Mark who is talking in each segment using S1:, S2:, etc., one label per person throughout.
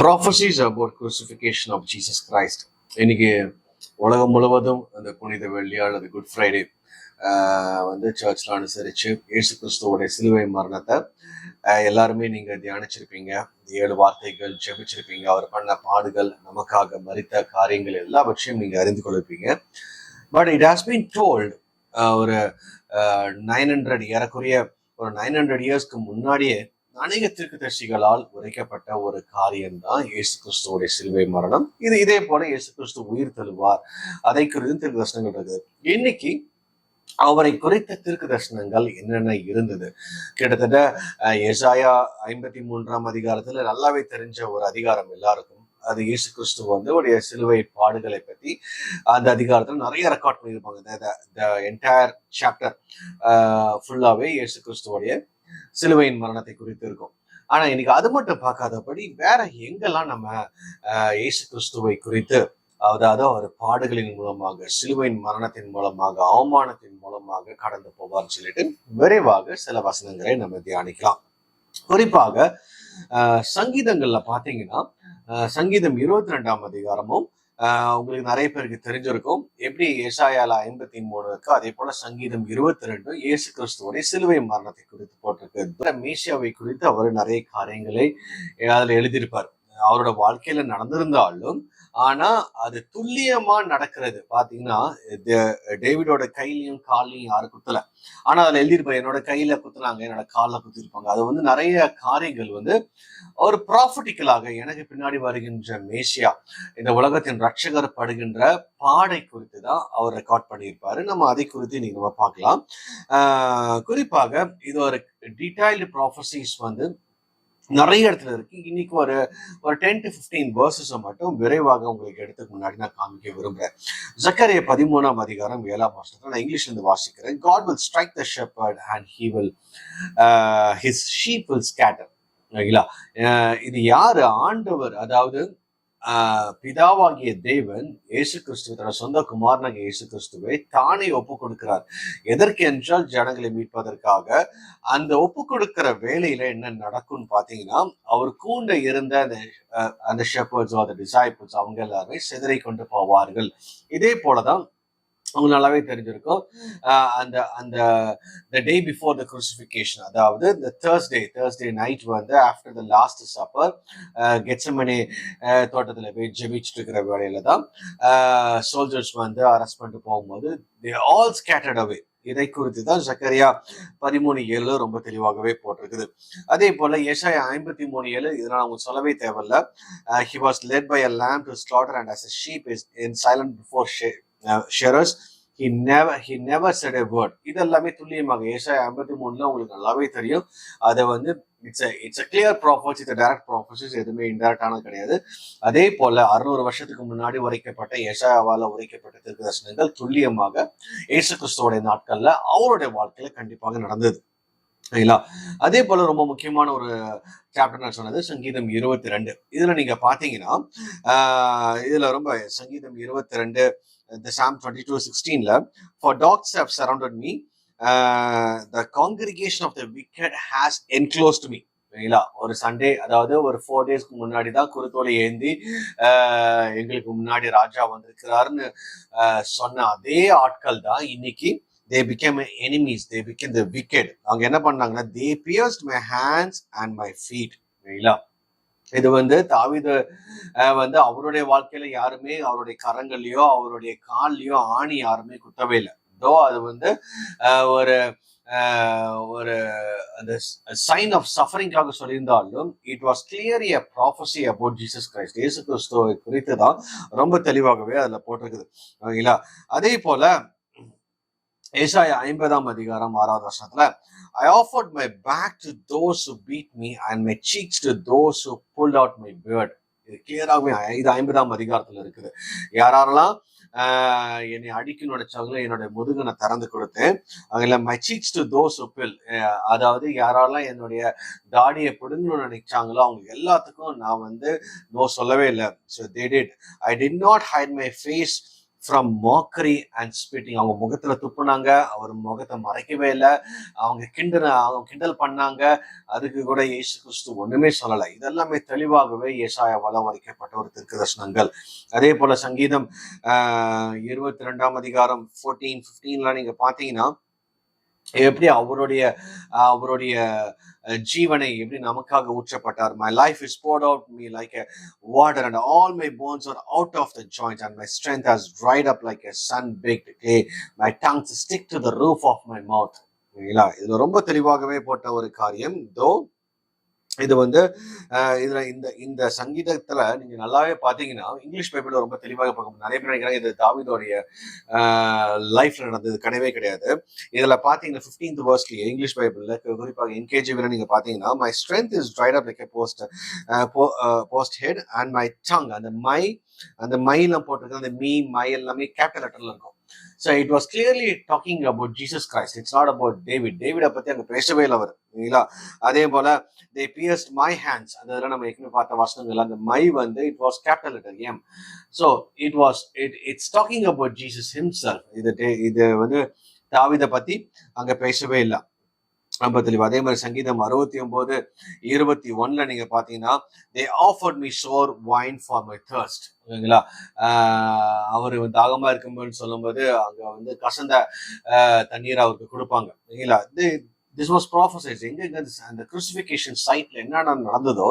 S1: Prophecies about crucifixion of Jesus Christ இன்னைக்கு உலகம் முழுவதும் அந்த புனித வெள்ளியாள் அது குட் ஃப்ரைடே வந்து சர்ச்சில் அனுசரித்து இயேசு கிறிஸ்துவோடைய சிலுவை மரணத்தை எல்லாருமே நீங்கள் தியானிச்சிருப்பீங்க. ஏழு வார்த்தைகள் ஜெபிச்சிருப்பீங்க. அவர் பண்ண பாடுகள் நமக்காக மறித்த காரியங்கள் எல்லாவற்றையும் நீங்கள் அறிந்து கொள்வீங்க. But it has been told ஒரு நைன் ஹண்ட்ரட் ஏறக்குறைய ஒரு நைன் ஹண்ட்ரட் இயர்ஸ்க்கு முன்னாடியே அநேக தீர்க்கதரிசிகளால் உரைக்கப்பட்ட ஒரு காரியம் தான் இயேசு கிறிஸ்துவோடைய சிலுவை மரணம். இது இதே போல இயேசு கிறிஸ்து உயிர் தழுவார். அதை குறித்து தீர்க்க தர்சனங்கள் இருக்குது. இன்னைக்கு அவரை குறித்த தீர்க்க தரிசனங்கள் என்னென்ன இருந்தது? கிட்டத்தட்ட எசாயா ஐம்பத்தி மூன்றாம் அதிகாரத்துல நல்லாவே தெரிஞ்ச ஒரு அதிகாரம் எல்லாருக்கும். அது இயேசு கிறிஸ்து வந்து உடைய சிலுவை பாடுகளை பத்தி அந்த அதிகாரத்துல நிறைய ரெக்கார்ட் பண்ணியிருப்பாங்க. த என்டையர் சாப்டர் ஃபுல்லாவே இயேசு கிறிஸ்துவோடைய சிலுவையின் மரணத்தை குறித்து இருக்கும். ஆனா இன்னைக்கு அது மட்டும் பார்க்காதபடி வேற எங்கெல்லாம் நம்ம இயேசு கிறிஸ்துவை குறித்து அதாவது அவர் பாடுகளின் மூலமாக சிலுவையின் மரணத்தின் மூலமாக அவமானத்தின் மூலமாக கடந்து போவார்னு சொல்லிட்டு விரைவாக சில வசனங்களை நம்ம தியானிக்கலாம். குறிப்பாக ஆஹ், சங்கீதங்கள்ல பாத்தீங்கன்னா சங்கீதம் இருபத்தி ரெண்டாம் அதிகாரமும் உங்களுக்கு நிறைய பேருக்கு தெரிஞ்சிருக்கும். எப்படி ஏசாயால ஐம்பத்தி மூணு இருக்கு அதே போல சங்கீதம் இருபத்தி ரெண்டு இயேசு கிறிஸ்துவோடைய சிலுவை மரணத்தை குறித்து போட்டிருக்கு. மீசியாவை குறித்து அவர் நிறைய காரியங்களை அதுல எழுதியிருப்பார். அவரோட வாழ்க்கையில நடந்திருந்தாலும் ஆனா அது துல்லியமா நடக்கிறது. பாத்தீங்கன்னா டேவிடோட கையிலையும் காலையும் யாரும் குத்தல. ஆனா அதுல எழுதியிருப்பாங்க என்னோட கையில குத்துனாங்க என்னோட காலில் குத்திருப்பாங்க. அது வந்து நிறைய காரியங்கள் வந்து ஒரு ப்ராஃபிட்டிக்கலாக எனக்கு பின்னாடி வருகின்ற மேசியா இந்த உலகத்தின் ரட்சகர் படுகின்ற பாடை குறித்து தான் அவர் ரெக்கார்ட் பண்ணியிருப்பாரு. நம்ம அதை குறித்து இன்னைக்கு நம்ம பார்க்கலாம். குறிப்பாக இது ஒரு டீடைல்டு ப்ராஃபஸிஸ் வந்து நிறைய இடத்துல இருக்கு. இன்னைக்கு ஒரு ஒரு டென் டு ஃபிஃப்டீன் வேர்சஸை மட்டும் விரைவாக உங்களுக்கு எடுத்துக்கு முன்னாடி நான் காமிக்க விரும்புறேன். ஜக்கரிய பதிமூணாம் அதிகாரம் ஏழாம் வருஷத்துல நான் இங்கிலீஷ்ல இருந்து வாசிக்கிறேன். God will strike the shepherd and he will his sheep will scatter இது யாரு? ஆண்டவர் அதாவது பிதாவாகிய தேவன் இயேசு கிறிஸ்துவ தன சொந்த குமாரனாகிய இயேசு கிறிஸ்துவை தானே ஒப்பு கொடுக்கிறார் எதற்கு என்றால் ஜனங்களை மீட்பதற்காக? அந்த ஒப்பு கொடுக்கிற வேலையில என்ன நடக்கும்னு பாத்தீங்கன்னா அவர் கூண்ட இருந்த அந்த அந்த ஷெப்பர்ட்ஸ் அந்த டிசைபிள்ஸ் அவங்க எல்லாருமே சிதறி கொண்டு போவார்கள். இதே போலதான் அவங்க நல்லாவே தெரிஞ்சிருக்கும். அந்த அந்த த டே பிஃபோர் த குரூசிஃபிகேஷன் அதாவது இந்த தேர்ஸ்டே தேர்ஸ்டே நைட் வந்து after the last supper Gethsemane தோட்டத்தில் போய் ஜெபிச்சுட்டு இருக்கிற வேலையில தான் சோல்ஜர்ஸ் வந்து அரெஸ்ட் பண்ணிட்டு போகும்போது தே ஆல் ஸ்கேட்டர்ட் அவே இதை குறித்து தான் சக்கரியா பதிமூணு ஏழு ரொம்ப தெளிவாகவே போட்டிருக்குது. அதே போல ஏஷாய் ஐம்பத்தி மூணு ஏழு இதனால் அவங்க சொல்லவே தேவையில்ல. He was led by a lamb to slaughter and as a sheep is in silent before shearers he he he he never said a இது எல்லாமே துல்லியமாக. ஏஷா ஐம்பத்தி மூணுல உங்களுக்கு நல்லாவே தெரியும். அதை வந்து it's it's a clear prophecy it's direct prophecy எதுவுமே இன்டெரக்டானது கிடையாது. அதே போல அறுநூறு வருஷத்துக்கு முன்னாடி உரைக்கப்பட்ட ஏஷாவால உரைக்கப்பட்ட தீர்க்கதரிசனங்கள் துல்லியமாக ஏசு கிறிஸ்துவோடைய நாட்கள்ல அவருடைய வாழ்க்கையில கண்டிப்பாக நடந்தது. சரிங்களா அதே போல ரொம்ப முக்கியமான ஒரு சாப்டர் நான் சொன்னது சங்கீதம் இருபத்தி ரெண்டு. இதுல நீங்க பாத்தீங்கன்னா ஆஹ் இதுல ரொம்ப சங்கீதம் இருபத்தி ரெண்டு இந்த Psalm twenty two சிக்ஸ்டீன்ல for dogs have surrounded me the congregation of the wicked has enclosed me சரிங்களா ஒரு சண்டே அதாவது ஒரு ஃபோர் டேஸ்க்கு முன்னாடி தான் குருத்தோலை ஏந்தி uh, எங்களுக்கு முன்னாடி ராஜா வந்திருக்கிறாருன்னு uh, சொன்ன அதே ஆட்கள் தான் இன்னைக்கு they become enemies they become the wicked அவங்க என்ன பண்ணாங்கன்னா they pierced my hands and my feet சரிங்களா இது வந்து தாவித வந்து அவருடைய வாழ்க்கையில யாருமே அவருடைய கரங்கள்லயோ அவருடைய கால்லயோ ஆணி யாருமே குத்தவே இல்லை. தோ அது வந்து ஒரு ஒரு அந்த சைன் ஆஃப் சஃபரிங்காக சொல்லியிருந்தாலும் it was clear a prophecy about Jesus Christ இயேசு கிறிஸ்துவை குறித்து தான் ரொம்ப தெளிவாகவே அதில் போட்டிருக்குது. ஓகேங்களா? அதே போல ஏசாய ஐம்பதாம் அதிகாரம் ஆறாவது வருஷத்துல I offered my back to those beat me and my cheeks to those pull out my beard இது கிளியராகவே இது ஐம்பதாம் அதிகாரத்துல இருக்குது. யாரெல்லாம் என்னை அடிக்கணும்னு நினைச்சாங்களோ என்னுடைய முதுகனை நான் திறந்து கொடுத்தேன் அதில் my cheeks to those pull அதாவது யாரெல்லாம் என்னுடைய தாடியை பிடுங்கணும்னு நினைச்சாங்களோ அவங்க எல்லாத்துக்கும் நான் வந்து நோ சொல்லவே இல்லை. So they did I did not hide my face from mockery and spitting அவங்க முகத்துல துப்புனாங்க அவர் முகத்தை மறைக்கவே இல்லை. அவங்க கிண்டல் அவங்க கிண்டல் பண்ணாங்க. அதுக்கு கூட இயேசு கிறிஸ்து ஒண்ணுமே சொல்லலை. இதெல்லாமே தெளிவாகவே ஏசாயாவால வரைக்கப்பட்ட ஒரு திருக்கு தர்ஷனங்கள் அதே போல சங்கீதம் ஆஹ் இருபத்தி ரெண்டாம் அதிகாரம் ஃபோர்டீன் ஃபிஃப்டீன்லாம் நீங்க பாத்தீங்கன்னா எப்படி அவருடைய அவருடைய ஜீவனை எப்படி நமக்காக ஊற்றப்பட்டார் my life is poured out me like a water and all my bones are out of the joint and my strength has dried up like a sun pick clay my tongues stick to the roof of my mouth இல்லைங்களா இதுல ரொம்ப தெளிவாகவே போட்ட ஒரு காரியம் தோ இது வந்து இதுல இந்த இந்த சங்கீதத்துல நீங்க நல்லாவே பாத்தீங்கன்னா இங்கிலீஷ் பைபிள் ரொம்ப தெளிவாக பார்க்க முடியும். நிறைய பேர் நினைக்கிறாங்க இது தாவிதோடைய லைஃப்ல நடந்தது கிடையவே கிடையாது. இதுல பாத்தீங்கன்னா பிப்டீன்த் வேர்ஸ்லயே இங்கிலீஷ் பைபிள்ல குறிப்பாக என்கேஜி நீங்க பாத்தீங்கன்னா my strength is tried up like post post head and my tongue அந்த மை அந்த மை எல்லாம் போட்டிருக்கு அந்த மீ மை எல்லாமே கேபிட்டல் லெட்டர்ல இருக்கும். So it was clearly talking about Jesus Christ it's not about David டேவிடை பத்தி அங்க பேசவே இல்லை அவர். இல்லைங்களா? அதே போல தே பியர்ஸ்ட் மை ஹேண்ட்ஸ் அந்த இதெல்லாம் நம்ம ஏற்கனவே பார்த்த வசனங்கள் அந்த மை வந்து it was capital letter M so it was it it's talking about Jesus himself இது இது வந்து தாவிதை பத்தி அங்க பேசவே இல்லை. ரொம்ப தெளிவு அதே மாதிரி சங்கீதம் அறுபத்தி ஒன்பது இருபத்தி ஒன்னுல நீங்க பாத்தீங்கன்னா they offered me sour wine for my thirst ஓகேங்களா? ஆஹ் அவர் வந்து தாகமா இருக்கும்போது சொல்லும்போது அங்க வந்து கசந்த தண்ணீர் அவருக்கு கொடுப்பாங்க. ஓகேங்களா? திஸ் வாஸ் ப்ராஃபசைஸ் எங்க எங்க அந்த- அந்த கிறிஸ்டிஃபிகேஷன் சைட்ல என்னென்ன நடந்ததோ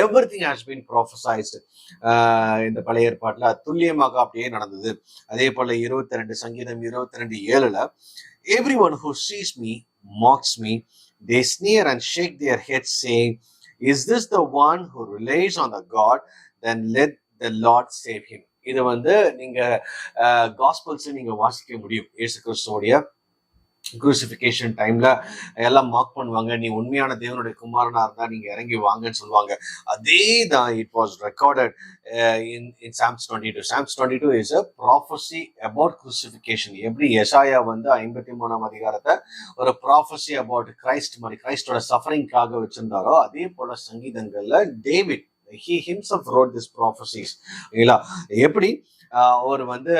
S1: everything has been prophesied இந்த பழைய ஏற்பாட்டில் துல்லியமாக அப்படியே நடந்தது. அதே போல இருபத்தி ரெண்டு சங்கீதம் இருபத்தி ரெண்டு ஏழுல everyone who sees me mocks me. They sneer and shake their heads, saying, Is this the one who relies on the God? Then let the Lord save him. இதை வந்து நீங்க காஸ்பல்ஸ் நீங்க வாசிக்க முடியும் இயேசு கிறிஸ்துவோடைய குரூசிஃபிகேஷன் டைம்ல எல்லாம் மார்க் பண்ணுவாங்க. நீ உண்மையான தேவனுடைய குமாரனா இருந்தா நீங்க இறங்கி வாங்கன்னு சொல்லுவாங்க. அதே தான் it was recorded in in Psalms twenty two Psalms twenty two is a prophecy about crucifixion எப்படி எசாயா வந்து ஐம்பத்தி மூணாம் அதிகாரத்தை ஒரு ப்ராஃபஸி அபவுட் கிரைஸ்ட் மாதிரி கிரைஸ்டோட சஃபரிங்காக வச்சிருந்தாரோ அதே போல சங்கீதங்கள்ல David he himself wrote this prophecies இல்லைங்களா? எப்படி? அவர் வந்து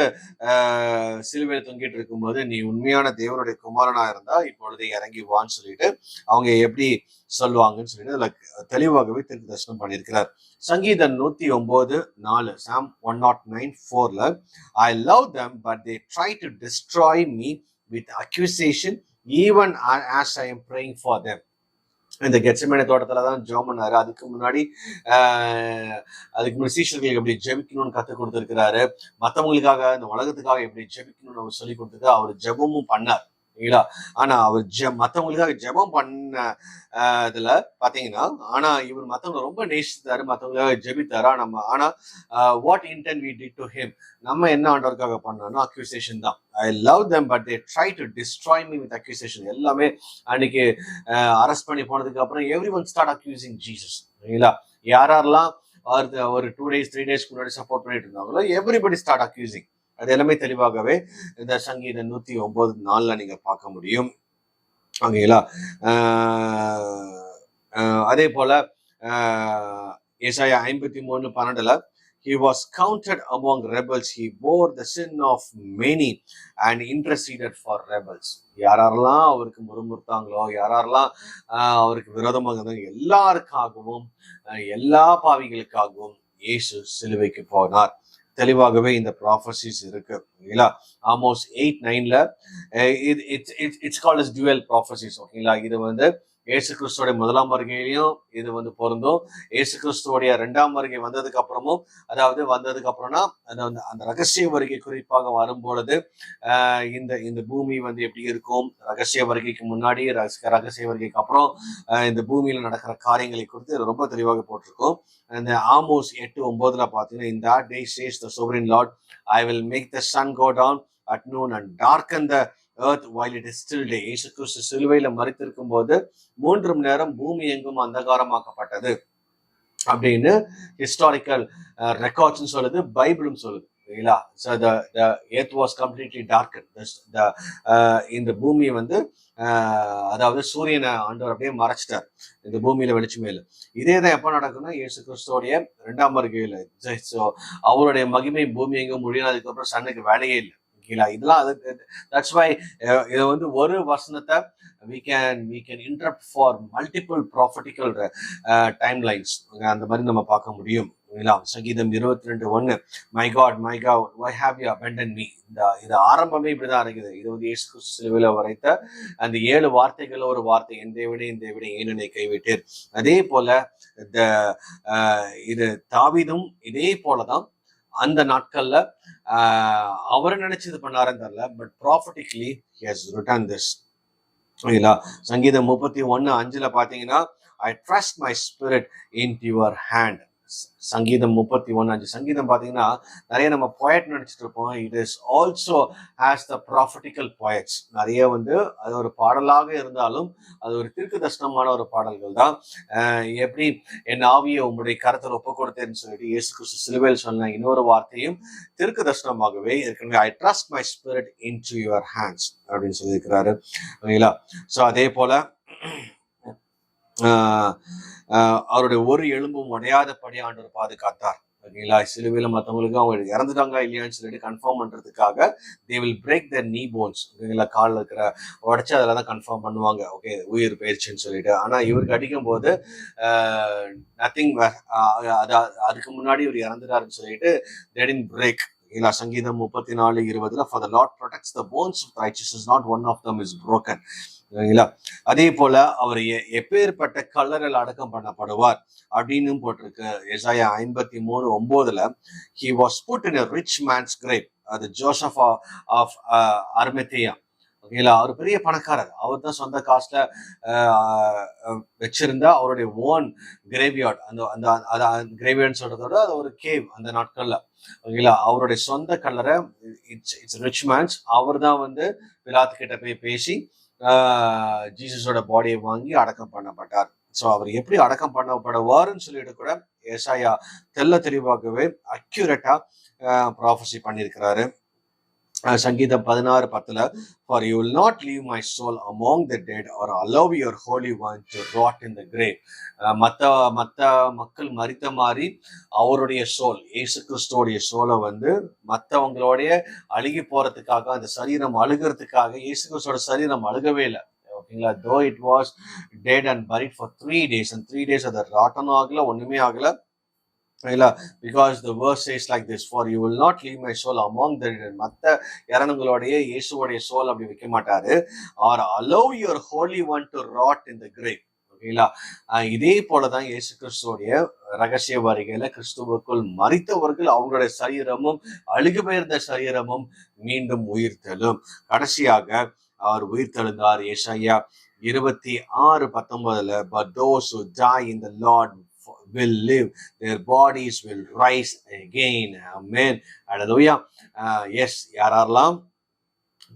S1: சிலுவையில் தொங்கிட்டு இருக்கும்போது நீ உண்மையான தேவனுடைய குமாரனா இருந்தா இப்பொழுது இறங்கி வான்னு சொல்லிட்டு அவங்க எப்படி சொல்லுவாங்கன்னு சொல்லிட்டு அதில் தெளிவாகவே திருக்கு தரிசனம் பண்ணியிருக்கிறார். சங்கீதம் நூத்தி ஒன்பது நாலு சாம் ஒன் நாட் நைன் ஃபோர்ல I love them but they try to destroy me with accusation even as I am praying for them இந்த கெட்சமேன தோட்டத்துல தான் ஜெபம் பண்ணாரு. அதுக்கு முன்னாடி அதுக்கு முன்னாடி சீஷர்களுக்கு எப்படி ஜெபிக்கணும்னு கற்றுக் கொடுத்துருக்கிறாரு. மற்றவங்களுக்காக இந்த உலகத்துக்காக எப்படி ஜெபிக்கணும்னு அவர் சொல்லி கொடுத்துருக்கு அவர் ஜெபமும் பண்ணார். இல்லைங்களா? ஆனா அவர் ஜ மற்றவங்களுக்காக ஜெபம் பண்ண இதுல பாத்தீங்கன்னா ஆனா இவர் மற்றவங்க ரொம்ப நேசித்தாரு மற்றவங்களுக்காக ஜெபித்தாரா. நம்ம ஆனா what intent we did to him நம்ம என்ன ஆண்டவருக்காக பண்ணோம்னா அக்யூசேஷன் தான். I love them but they try to destroy me with accusation எல்லாமே அன்னைக்கு அரெஸ்ட் பண்ணி போனதுக்கு அப்புறம் everyone start accusing Jesus இல்லைங்களா யாரெல்லாம் ஒரு- ஒரு டூ டேஸ் த்ரீ டேஸ்க்கு முன்னாடி சப்போர்ட் பண்ணிட்டு இருந்தாங்களோ எவ்ரிபடி ஸ்டார்ட் அக்யூசிங் அது எல்லாமே தெளிவாகவே இந்த சங்கீத நூத்தி ஒன்பது நாள்ல நீங்க பார்க்க முடியும். ஓகேங்களா? அதே போல ஏசாயா ஐம்பத்தி மூணு பன்னெண்டுல he was counted among rebels. He bore the sin of many and interceded for rebels. யாரெல்லாம் அவருக்கு முறுமுறுத்தாங்களோ யாரெல்லாம் அவருக்கு விரோதமாக இருந்தாங்க எல்லாருக்காகவும் எல்லா பாவிகளுக்காகவும் இயேசு சிலுவைக்கு போனார். தெளிவாகவே இந்த ப்ராஃபஸிஸ் இருக்கு. ஓகேங்களா? ஆல்மோஸ்ட் எயிட் நைன்ல it's it's it's called is twelve prophecies ஓகேங்களா? இது வந்து ஏசு கிறிஸ்துவோடைய முதலாம் வருகையிலையும் இது வந்து பொருந்தும். ஏசு கிறிஸ்துவோடைய ரெண்டாம் வருகை வந்ததுக்கு அப்புறமும் அதாவது வந்ததுக்கு அப்புறம்னா அந்த அந்த- அந்த ரகசிய வருகை குறிப்பாக வரும்பொழுது இந்த இந்த பூமி வந்து எப்படி இருக்கும்? ரகசிய வருகைக்கு முன்னாடி ரகசிய ரகசிய வருகைக்கு அப்புறம் இந்த பூமியில நடக்கிற காரியங்களை குறித்து ரொம்ப தெளிவாக போட்டிருக்கோம். அந்த ஆமோஸ் எட்டு ஒன்பதுல பாத்தீங்கன்னா இந்த day says the sovereign Lord I will make the sun go down at noon and darken the earth while it is still day இயேசு கிறிஸ்து சிலுவையில மறித்திருக்கும் போது மூன்று மணி நேரம் பூமி எங்கும் அந்தகாரமாக்கப்பட்டது. அப்படின்னு ஹிஸ்டாரிக்கல் ரெக்கார்ட்ஸ் uh, சொல்லுது பைபிளும் சொல்லுது இல்லைங்களா? ஸோ த த ஏத் வாஸ் கம்ப்ளீட்லி டார்க்கன் த இந்த பூமியை வந்து uh, அதாவது சூரியனை ஆண்டவர் அப்படியே மறைச்சிட்டார். இந்த பூமியில வெளிச்சமே இல்லை. இதே தான் எப்போ நடக்கும்னா இயேசு கிறிஸ்துவோடைய ரெண்டாம் வருகையில் ஸோ அவருடைய மகிமை பூமி எங்கும் முடியும் அதுக்கப்புறம் சன்னுக்கு வேலையே இல்லை. கீழே. இதெல்லாம் அது தட்ஸ் வை இதை வந்து ஒரு வசனத்தை we can we can interrupt for multiple prophetical time lines அந்த மாதிரி நம்ம பார்க்க முடியும். இல்லைங்களா? சங்கீதம் இருபத்தி ரெண்டு ஒன்று my God my God why have you abandon me இந்த இது ஆரம்பமே இப்படிதான் இருக்குது இது வந்து இயேசு கிறிஸ்து வரைத்த அந்த ஏழு வார்த்தைகள் ஒரு வார்த்தை. எந்த விட இந்த விட ஏனனை கைவிட்டீர்? அதே போல இந்த இது தாவிதும் இதே போலதான் அந்த நாட்கள்ல அவர் நினைச்சது பண்ணாருன்னு தெரியல but prophetically has written this சரிங்களா சங்கீதம் முப்பத்தி ஒன்னு அஞ்சுல பாத்தீங்கன்னா I trust my spirit in your hand சங்கீதம் முப்பத்தி ஒன்னு அஞ்சு சங்கீதம் பார்த்தீங்கன்னா நிறைய நம்ம பொயட் நினைச்சிட்டு இருப்போம் it is also has the prophetical poets நிறைய வந்து அது ஒரு பாடலாக இருந்தாலும் அது ஒரு திருக்கு தர்ஷனமான ஒரு பாடல்கள் தான். எப்படி என் ஆவியை உங்களுடைய கருத்தில் ஒப்பு கொடுத்தேன்னு சொல்லிட்டு இயேசு கிறிஸ்து சிலுவையில் சொன்ன இன்னொரு வார்த்தையும் திருக்கு தர்ஷனமாகவே ஏற்கனவே I trust my spirit in to your hands அப்படின்னு சொல்லியிருக்கிறாரு. ஓகேங்களா ஸோ அதே போல அவருடைய ஒரு எலும்பும் உடையாதபடி ஆண்டவர் பாதுகாத்தார். ஓகேங்களா? சிலுவையில் மற்றவங்களுக்கு அவங்க இறந்துட்டாங்க இல்லையான்னு சொல்லிட்டு கன்ஃபார்ம் பண்றதுக்காக தே வில் பிரேக் த நீ போன்ஸ் ஓகேங்களா? காலில் இருக்கிற உடச்சி அதில் தான் கன்ஃபார்ம் பண்ணுவாங்க. ஓகே உயிர் போயிடுச்சுன்னு சொல்லிட்டு. ஆனால் இவருக்கு அடிக்கும் போது நத்திங் அது அதுக்கு முன்னாடி இவர் இறந்துட்டாருன்னு சொல்லிட்டு தேடின் பிரேக் இல்ல சங்கீதம் முப்பத்தி நாலு இருபதுல for the Lord protects the bones righteous is not one of them is broken சரிங்களா அதே போல அவர் எ- எப்பேற்பட்ட கல்லறையில் அடக்கம் பண்ணப்படுவார் அப்படின்னு போட்டிருக்கு. எசாயா ஐம்பத்தி மூணு ஒன்பதுல he was put in rich man's grave அது ஜோசப் ஆஃப் அர்மெத்தியா. ஓகேங்களா? அவர் பெரிய பணக்காரர். அவர் தான் சொந்த காஸ்ட்ல வச்சிருந்த அவருடைய ஓன் கிரேவியார்ட் அந்த அந்த அந்த கிரேவியார்ட்னு சொல்றதோட அது ஒரு கேவ் அந்த நாட்கள்ல. ஓகேங்களா? அவருடைய சொந்த கல்லரை இட்ஸ் இட்ஸ் ரிச் மேன்ஸ் அவர் தான் வந்து பிலாத்து கிட்ட போய் பேசி ஜீசஸோட பாடியை வாங்கி அடக்கம் பண்ணப்பட்டார். ஸோ அவர் எப்படி அடக்கம் பண்ணப்படுவார்னு சொல்லிட்டு கூட ஏசாயா தெல்ல தெளிவாகவே அக்யூரேட்டா ப்ராஃபஸி பண்ணியிருக்கிறாரு. சங்கீதம் பதினாறு பத்துல for you will not leave my soul among the dead or allow your holy one to rot in the grave மற்ற மற்ற மக்கள் மறித்த மாதிரி அவருடைய சோல் ஏசு கிறிஸ்துவோடைய சோலை வந்து மற்றவங்களுடைய அழுகி போறதுக்காக அந்த சரீரம் அழுகிறதுக்காக ஏசு கிறிஸ்துவோட சரீரம் அழுகவே இல்லை. ஓகேங்களா? Though it was dead and buried for three days and three days அது ராட்டனும் ஆகல ஒண்ணுமே ஆகலை. இல்ல because the verse is like this for you will not leave my soul among the மற்ற இறந்தவங்களுடைய இயேசுவோடைய சோல் அப்படி வைக்க மாட்டாரு. Or allow your holy one to rot in the grave ஓகேங்களா இதே போலதான் இயேசு கிறிஸ்துவோடைய ரகசிய வருகையில கிறிஸ்துவுக்குள் மறித்தவர்கள் அவங்களுடைய சரீரமும் அழுகு பெயர்ந்த சரீரமும் மீண்டும் உயிர்த்தெழும் கடைசியாக அவர் உயிர்த்தெழுந்தார் ஏசாயா இருபத்தி ஆறு பத்தொன்பதுல but those who in the Lord will live their bodies will rise again amen hallelujah uh, yes யாரெல்லாம்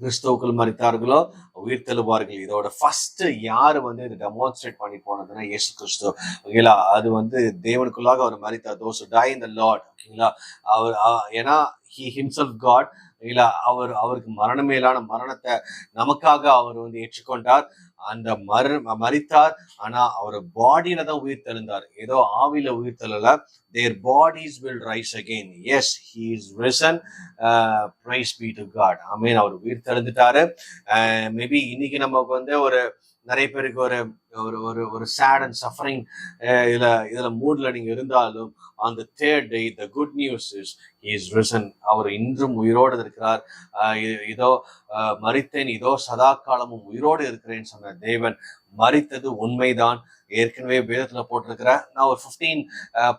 S1: கிறிஸ்துவுக்குள் மறித்தார்களோ உயிர் தெழுவார்கள். இதோட ஃபர்ஸ்ட் யார் வந்து இது டெமான்ஸ்ட்ரேட் பண்ணி போனதுன்னா இயேசு கிறிஸ்து. ஓகேங்களா? அது வந்து தேவனுக்குள்ளாக அவர் மறித்தார் தோஸ் டை இந்த லார்ட் ஓகேங்களா? அவர் ஏன்னா ஹி ஹிம்செல்ஃப் காட் இல்ல அவர் அவருக்கு மரணமேலான மரணத்தை நமக்காக அவர் வந்து ஏற்றுக்கொண்டார். அந்த மர் மறித்தார் ஆனா அவர் பாடியில தான் உயிர் தெழுந்தார். ஏதோ ஆவியில உயிர் தெழல their bodies will rise again as he is risen praise be to God I mean அவர் உயிர் தெழுந்துட்டாரு. மேபி இன்னைக்கு நமக்கு வந்து ஒரு நிறைய பேருக்கு ஒரு ஒரு ஒரு ஒரு சேட் அண்ட் சஃபரிங் இதுல இதுல மூட்ல நீங்க இருந்தாலும் அந்த third day the good news is is risen அவர் இன்றும் உயிரோடு இருக்கிறார். ஆஹ் இதோ மறித்தேன் இதோ சதா காலமும் உயிரோடு இருக்கிறேன்னு சொன்ன தேவன் மறித்தது உண்மைதான். ஏற்கனவே வேதத்தில் போட்டிருக்கிற நான் ஒரு ஃபிஃப்டீன்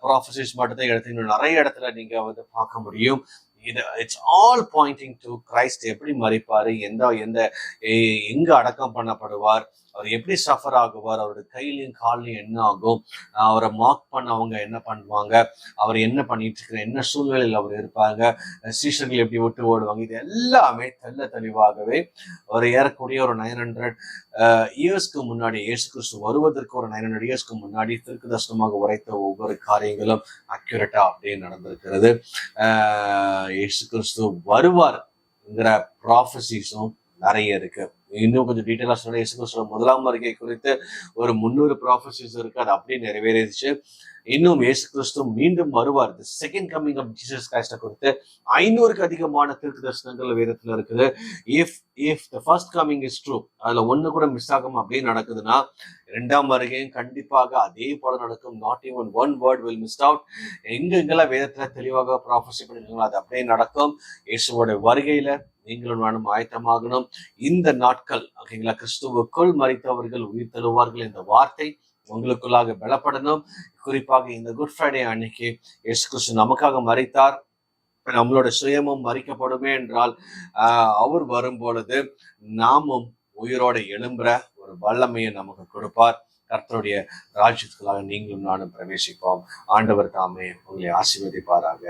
S1: ப்ராஃபஸிஸ் மட்டும் தான் எடுத்து இன்னும் நிறைய இடத்துல நீங்க வந்து பார்க்க முடியும். இது it's all pointing to Christ எப்படி மறிப்பார்? எந்த எந்த எங்கே அடக்கம் பண்ணப்படுவார்? அவர் எப்படி சஃபர் ஆகுவார்? அவருடைய கையிலையும் கால்லையும் என்ன ஆகும்? அவரை மார்க் பண்ண அவங்க என்ன பண்ணுவாங்க? அவர் என்ன பண்ணிட்டு இருக்கிற என்ன சூழ்நிலையில் அவர் இருப்பாங்க? சீஷர்கள் எப்படி விட்டு ஓடுவாங்க? இது எல்லாமே தெள்ள தெளிவாகவே ஒரு ஏறக்கூடிய ஒரு நைன் ஹண்ட்ரட் இயர்ஸ்க்கு முன்னாடி இயேசு கிறிஸ்து வருவதற்கு ஒரு நைன் ஹண்ட்ரட் இயர்ஸ்க்கு முன்னாடி திருக்குதர்ஷனமாக உரைத்த ஒவ்வொரு காரியங்களும் அக்யூரேட்டா அப்படியே நடந்திருக்கிறது. இயேசு கிறிஸ்து வருவார்ங்கிற ப்ராஃபசிஸும் நிறைய இருக்கு. இன்னும் கொஞ்சம் டீட்டெயிலாக சொன்னா இயேசு கிறிஸ்துவ முதலாம் வருகை குறித்து ஒரு முந்நூறு ப்ராஃபசிஸ் இருக்கு. அது அப்படியே நிறைவேறிடுச்சு. இன்னும் இயேசு கிறிஸ்து மீண்டும் வருவார். The second coming of Jesus Christ குறித்து ஐநூறுக்கு அதிகமான தீர்க்க தரிசனங்கள் வேதத்துல இருக்குது. If if the first coming is true அதுல ஒண்ணு கூட மிஸ் ஆகாம அப்படியே நடக்குதுன்னா இரண்டாம் வருகையும் கண்டிப்பாக அதே போல நடக்கும். Not even one word will miss out எங்க எங்கெல்லாம் வேதத்துல தெளிவாக ப்ராஃபஸி பண்ணிருக்கீங்களோ அது அப்படியே நடக்கும். இயேசுவோட வருகையில நீங்களும் நானும் ஆயத்தமாகணும். இந்த நாட்கள் ஓகேங்களா கிறிஸ்துவுக்குள் மறித்தவர்கள் உயிர் தருவார்கள் இந்த வார்த்தை உங்களுக்குள்ளாக பலப்படணும். குறிப்பாக இந்த குட் ஃப்ரைடே அன்னைக்கு எஸ் கிறிஸ்து நமக்காக மறித்தார் நம்மளோட சுயமும் மறிக்கப்படுமே என்றால் ஆஹ் அவர் வரும் பொழுது நாமும் உயிரோட எழும்புற ஒரு வல்லமையை நமக்கு கொடுப்பார். கர்த்தருடைய ராஜ்யத்துக்களாக நீங்களும் நானும் பிரவேசிப்போம். ஆண்டவர் தாமே உங்களை ஆசீர்வதிப்பாராக.